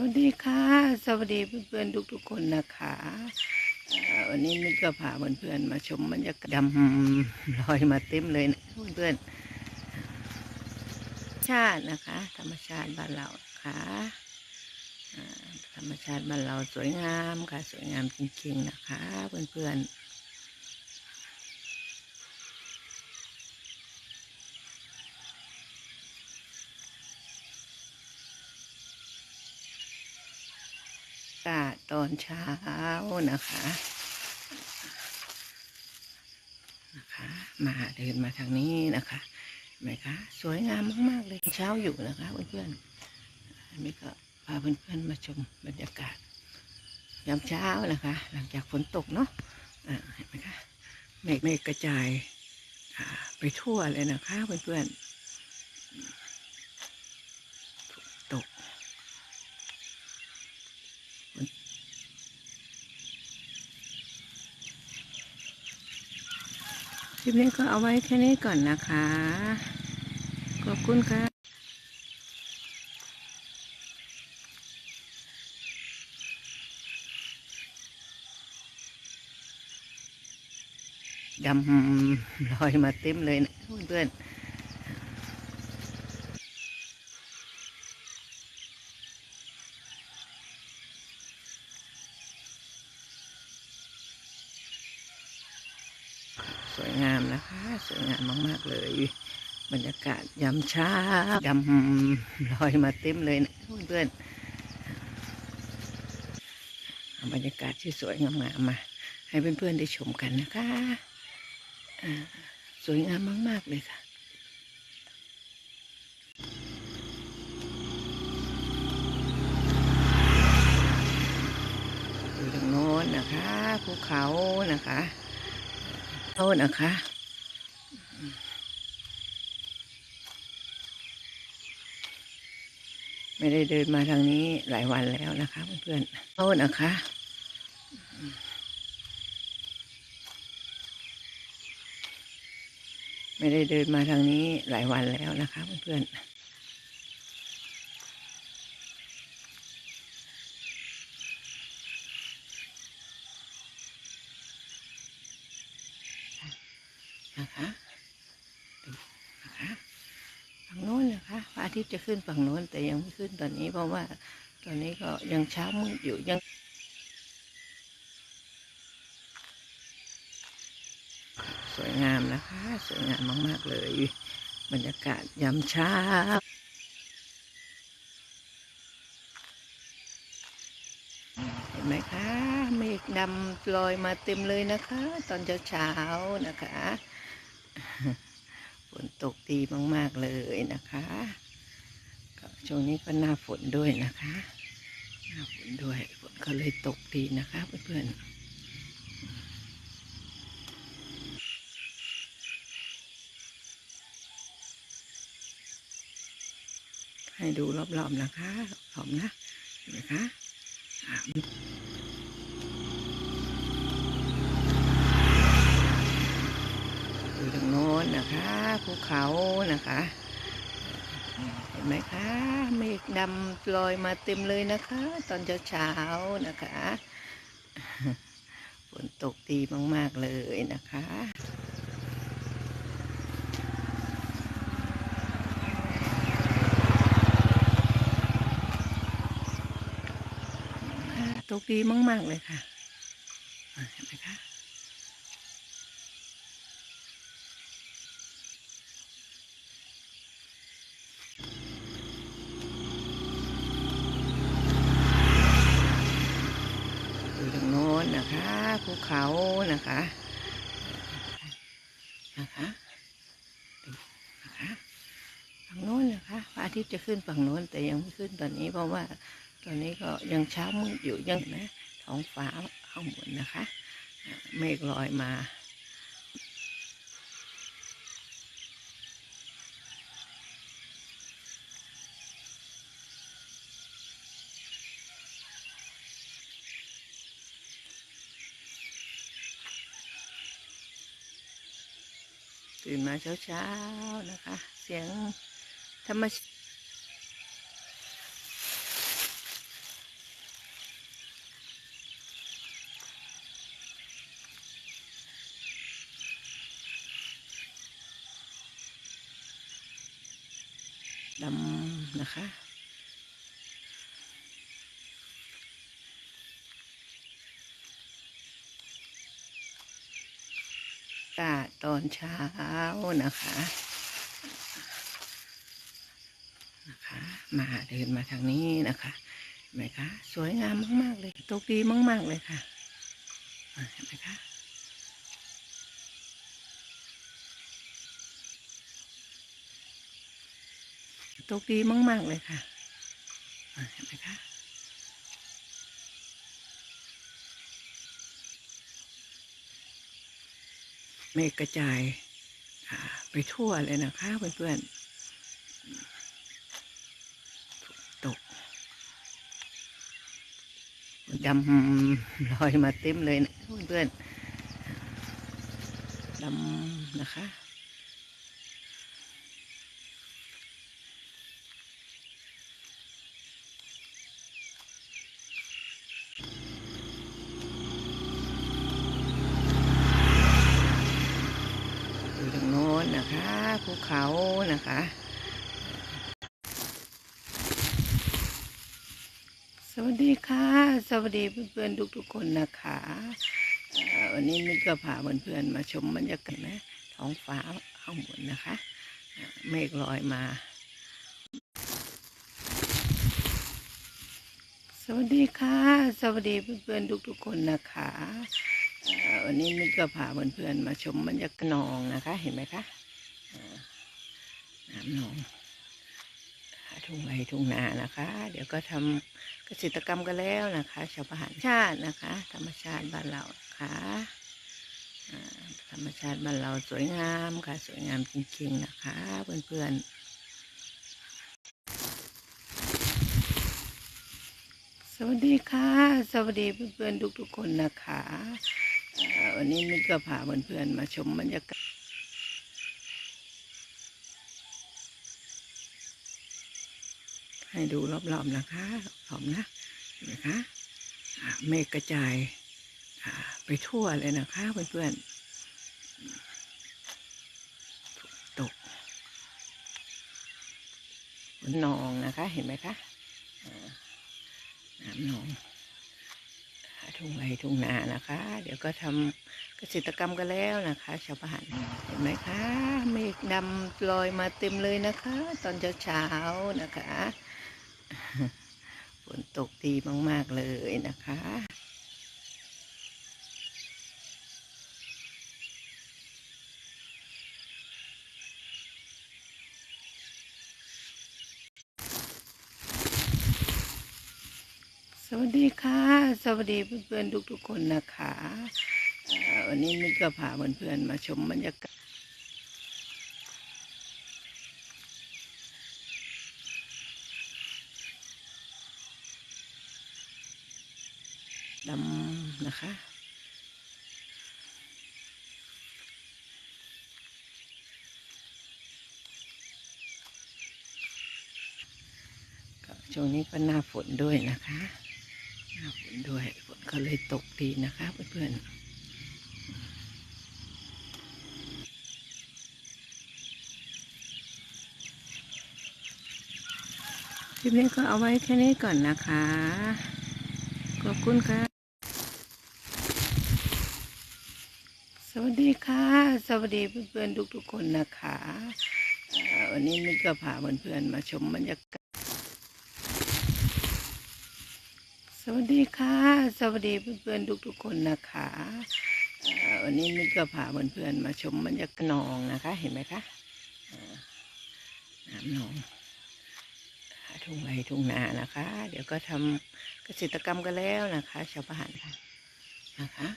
วัสดีค่ะ สวัสดีเพื่อนๆทุกๆคนนะคะวันนี้มิตรก็พาเพื่อนๆมาชมบรรยากาศดำลอยมาเต็มเลยนะเพื่อนๆชาตินะคะ ธรรมชาติบ้านเราค่ะธรรมชาติบ้านเราสวยงามค่ะ สวยงามจริงๆนะคะ เพื่อนๆ อากาศต อนเช้านะคะนะคะ มาเดินมาทางนี้นะคะเห็นไหมคะ สวยงามมากๆเลยเช้าอยู่นะคะเพื่อนๆอันนี้ก็พาเพื่อนๆมาชมบรรยากาศยามเช้านะคะ หลังจากฝนตกเนาะเห็นไหมคะเมฆเมฆกระจายไปทั่วเลยนะคะเพื่อนๆฝนตก คลิปนี้ก็เอาไว้แค่นี้ก่อนนะคะ ขอบคุณค่ะดำลอยมาเต็มเลยนะเพื่อนๆ วยงามนะคะ สวยงามมากๆเลย บรรยากาศยามเช้าดำลอยมาเต็มเลยนะเพื่อนบรรยากาศที่สวยงามๆมา ให้เพื่อนๆได้ชมกันนะคะสวยงามมากๆเลยค่ะอยู่ทางโน้นนะคะภูเขานะคะ โน้นนะคะ ไม่ได้เดินมาทางนี้หลายวันแล้วนะคะเพื่อนๆโน้นนะคะไม่ได้เดินมาทางนี้หลายวันแล้วนะคะเพื่อนๆ นะคะดูนะคะฝั่งโน้นนะคะพระอาทิตย์จะขึ้นฝั่งโน้นแต่ยังไม่ขึ้นตอนนี้เพราะว่าตอนนี้ก็ยังเช้ามืดอยู่ยังสวยงามนะคะ สวยงามมาก ๆ เลย บรรยากาศยามเช้าเห็นไหมคะเมฆดำลอยมาเต็มเลยนะคะ ตอนเช้าๆนะคะ ฝนตกดีมาก ๆ เลยนะคะก็ช่วงนี้ก็หน้าฝนด้วยนะคะ หน้าฝนด้วยฝนก็เลยตกดีนะคะเพื่อนๆให้ดูรอบๆนะคะรอบๆนะเห็นไหมคะอะอยู่ทาง โน้นนะคะภูเขานะคะเห็นไหมคะเมฆดำลอยมาเต็มเลยนะคะ ตอนเช้าๆนะคะฝนตกดีมากๆเลยนะคะค่ะตกดีมาก ๆ เลยค่ะ อยู่ทางโน้นนะคะภูเขานะคะนะคะนะคะฝั่งโน้นนะคะพระอาทิตย์จะขึ้นฝั่งโน้นแต่ยังไม่ขึ้นตอนนี้เพราะว่าตอนนี้ก็ยังเช้ามืดอยู่ยังนะท้องฟ้าข้างบนนะคะ เมฆลอยมา ตื่นมาเช้าๆนะคะ เสียงธรรมชาติดำนะคะ กาศตอนเช้านะคะนะคะ มาเดินมาทางนี้นะคะเห็นไหมคะ สวยงามมาก ๆ เลยตกดีมาก ๆ เลยค่ะเห็นไหมคะตกดีมาก ๆ เลยค่ะเห็นไหมคะ เมฆกระจายไปทั่วเลยนะคะเพื่อนๆตกดำลอยมาเต็มเลยนะเพื่อนๆดำนะคะ อยู่ทางโน้นนะคะภูเขานะคะ สวัสดีค่ะ สวัสดีเพื่อนๆทุกๆคนนะคะวันนี้มิก็พาเพื่อนๆมาชมบรรยากาศนะท้องฟ้าข้างบนนะคะ เมฆลอยมา สวัสดีค่ะ สวัสดีเพื่อนๆทุกๆคนนะคะวันนี้มิก็พาเพื่อนๆมาชมบรรยากาศนองนะคะ เห็นไหมคะน้ำนอง ทุ่งไร่ทุ่งนานะคะ เดี๋ยวก็ทำเกษตรกรรมกันแล้วนะคะ ชาวบ้านชาตินะคะ ธรรมชาติบ้านเราค่ะอ่าธรรมชาติบ้านเราสวยงามค่ะ สวยงามจริงๆนะคะ เพื่อนๆ สวัสดีค่ะ สวัสดีเพื่อนๆทุกๆคนนะคะวันนี้มิตรก็พาเพื่อนๆมาชมบรรยากาศ ให้ดูรอบๆนะคะรอบนะเห็นไหมคะเมฆกระจายไปทั่วเลยนะคะเพื่อนๆตกฝนนองนะคะเห็นไหมคะน้ำนองทุ่งไรทุ่งนานะคะ เดี๋ยวก็ทำเกษตรกรรมกันแล้วนะคะชาวบ้านเห็นไหมคะเมฆดำลอยมาเต็มเลยนะคะ ตอนเช้าๆนะคะ ฝนตกดีมาก ๆ เลยนะคะ สวัสดีค่ะ สวัสดีเพื่อนๆทุก ๆ คนนะคะ วันนี้มิตรก็พาเพื่อนๆมาชมบรรยากาศ ดำนะคะก็ช่วงนี้ก็หน้าฝนด้วยนะคะ หน้าฝนด้วย ฝนก็เลยตกดีนะคะเพื่อนๆคลิปนี้ก็เอาไว้แค่นี้ก่อนนะคะ ขอบคุณค่ะ สวัสดีค่ะ สวัสดีเพื่อนๆทุกๆคนนะคะวันนี้มิก็พาเพื่อนๆมาชมบรรยากาศสวัสดีค่ะ สวัสดีเพื่อนๆทุกๆคนนะคะวันนี้มิก็พาเพื่อนๆมาชมบรรยากาศนองนะคะ เห็นไหมคะน้ำหนองทุ่งไรทุ่งนานะคะ เดี๋ยวก็ทำเกษตรกรรมกันแล้วนะคะ ชาวบ้านค่ะนะคะ